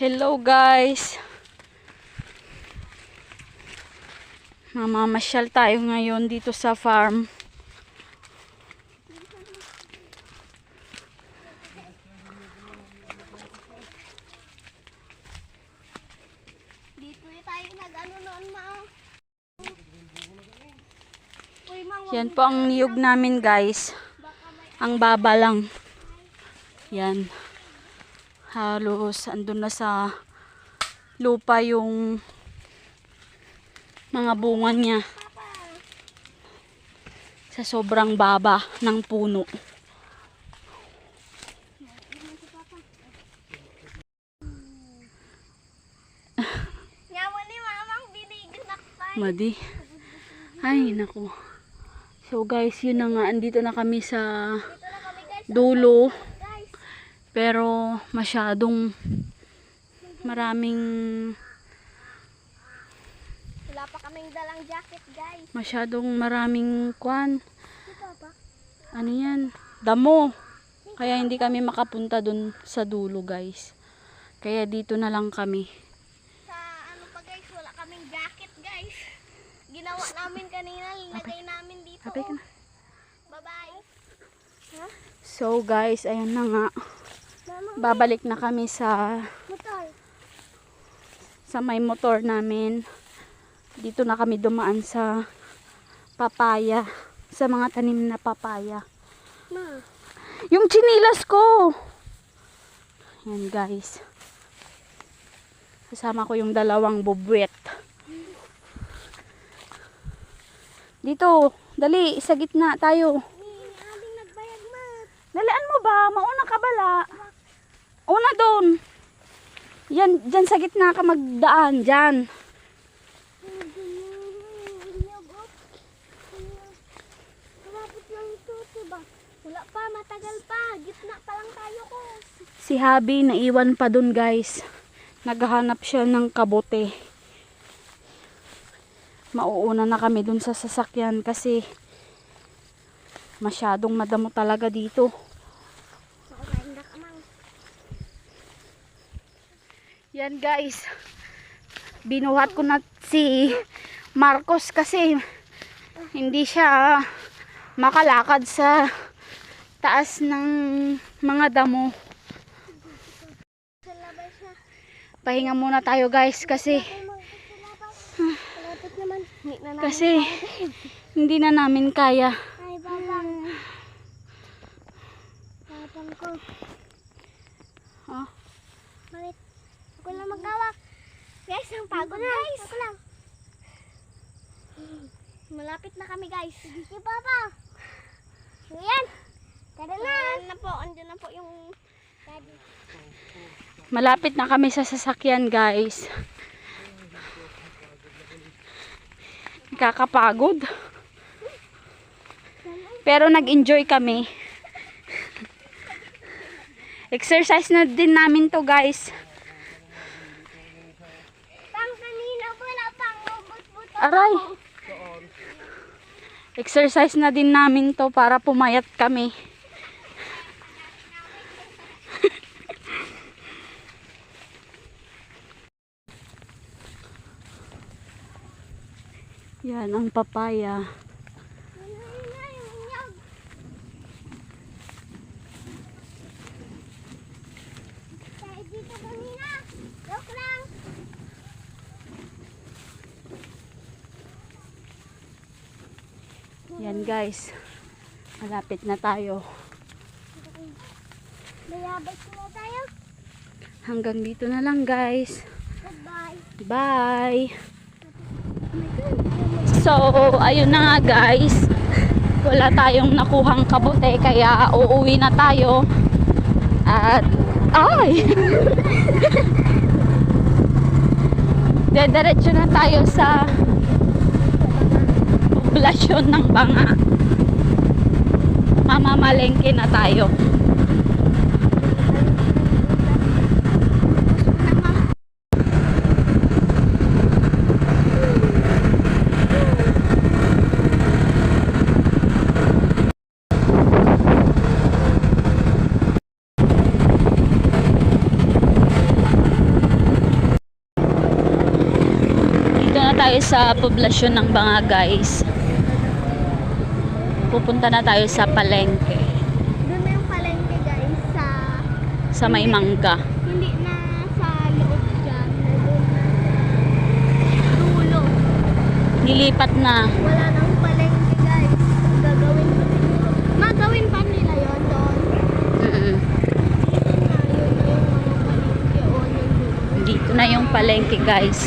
Hello guys. Mamamasyal tayo ngayon dito sa farm. Dito tayo nag-ano noon ma. Yan po ang niyog namin guys. Ang baba lang. Yan. Halos andun na sa lupa yung mga bunga niya. Sa sobrang baba ng puno. Madi. Ay, naku. So guys, yun na nga. Andito na kami sa dulo. Pero masyadong maraming wala pa kaming dalang jacket guys. masyadong maraming kwan. Ano yan? Damo. Kaya hindi kami makapunta dun sa dulo guys. Kaya dito na lang kami. Sa ano pa guys, wala kaming jacket guys. Ginawa namin kanina, linagay namin dito. Kapay ka na. Bye-bye. Ha? So guys, ayun na nga. Babalik na kami sa sa may motor namin. Dito na kami dumaan sa papaya. Sa mga tanim na papaya. Ma. Yung chinilas ko! Yan guys. Kasama ko yung dalawang bubwet. Dito, dali, sa gitna tayo. Yan, dyan sa gitna ka magdaan. Ito, diba? Wala pa, matagal pa. Gitna pa lang tayo ko. Si Habi naiwan pa dun guys. Naghahanap siya ng kabote. Mauuna na kami dun sa sasakyan kasi masyadong madamo talaga dito. Yan guys. Binuhat ko na si Marcos kasi hindi siya makalakad sa taas ng mga damo. Pahinga muna tayo guys kasi kasi kaya. hindi na namin kaya. Ay, babang. Ko. Lang magkawak. Guys, ang pagod guys. Ako lang. Malapit na kami guys. Si Papa. Ayan. Tara na. Ayan na po. Andiyan na po yung daddy. Malapit na kami sa sasakyan guys. Kakapagod. Pero nag-enjoy kami. Exercise na din namin to guys. Aray! Exercise na din namin to para pumayat kami. Yan ang papaya. Ayun na yung inyog. Tayo dito kanina. Joke lang. Yan guys. Malapit na tayo. Mayabay na tayo. Hanggang dito na lang guys. Goodbye. Bye! So, ayun na nga guys. Wala tayong nakuhang kabote kaya uuwi na tayo. At, ay! Dediretso na tayo sa populasyon ng banga mamamalengke na tayo. Tayo sa poblasyon ng Banga guys. Pupunta na tayo sa palengke. Doon na yung palengke guys sa Sa may mangga. hindi na sa loob dyan. na Doon na sa dulo. Nilipat na. Wala nang palengke guys. Gagawin pa siguro. Magawin pa nila yon doon. Mm-mm. Dito na yun na yung palengke dulo. Dito na yung palengke guys.